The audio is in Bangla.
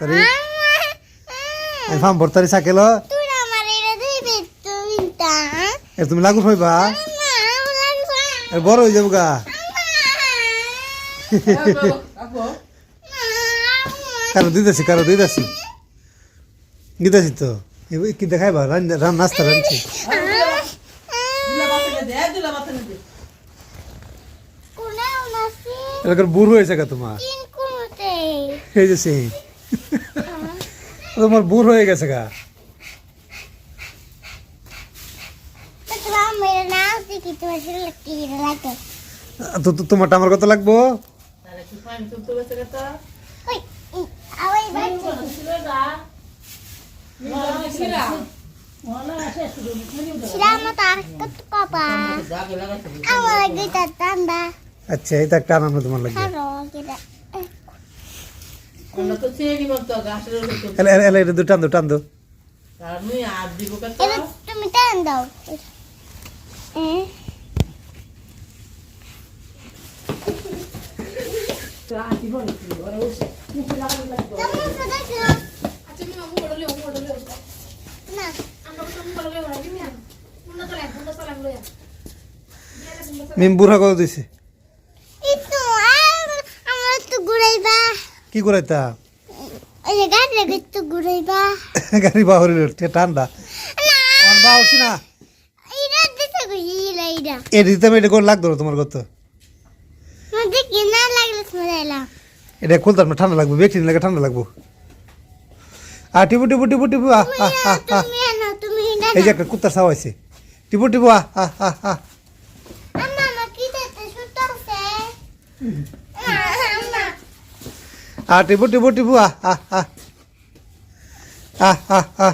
তারি? ফার্ম ভর্তারি সাকেল এর তুমি লাগু হইবা? এর বড় হয়ে যাব গা। কারও দিতেছি কারও দিতেছি। দিতেছি তো। কি দেখাইবা? রান নাস্তা রানছি। এলাকার বুড় হয়েছে গা তোমার। এই যে সেই। তোমার বুড় হয়ে গেছে গা। তো তোমারটা আমার কত লাগবো? আচ্ছা এটা একটা আনাম তোমার লাগবে। টান তুমি দাও। মিম বুড়া করে দিছে একটু আমার তো ঘুরাইবা কি যে গাড়ি বাহরি ঠান্ডা। বাহরছি না। এটা দিতে এটা করে লাগতো না তোমার কত এটা খুলতাম না ঠান্ডা লাগবে ব্যক্তি লাগে ঠান্ডা লাগবো। টিপু টিপু টিপু টিপু আহ এই যে একটা কুত্তার সাওয়া আছে। টিপু টিপু আহ আহ আহ আহ। ആ ടിപ്പു ടിപ്പു ടിപ്പു ആ ആ ആ. ആ ആ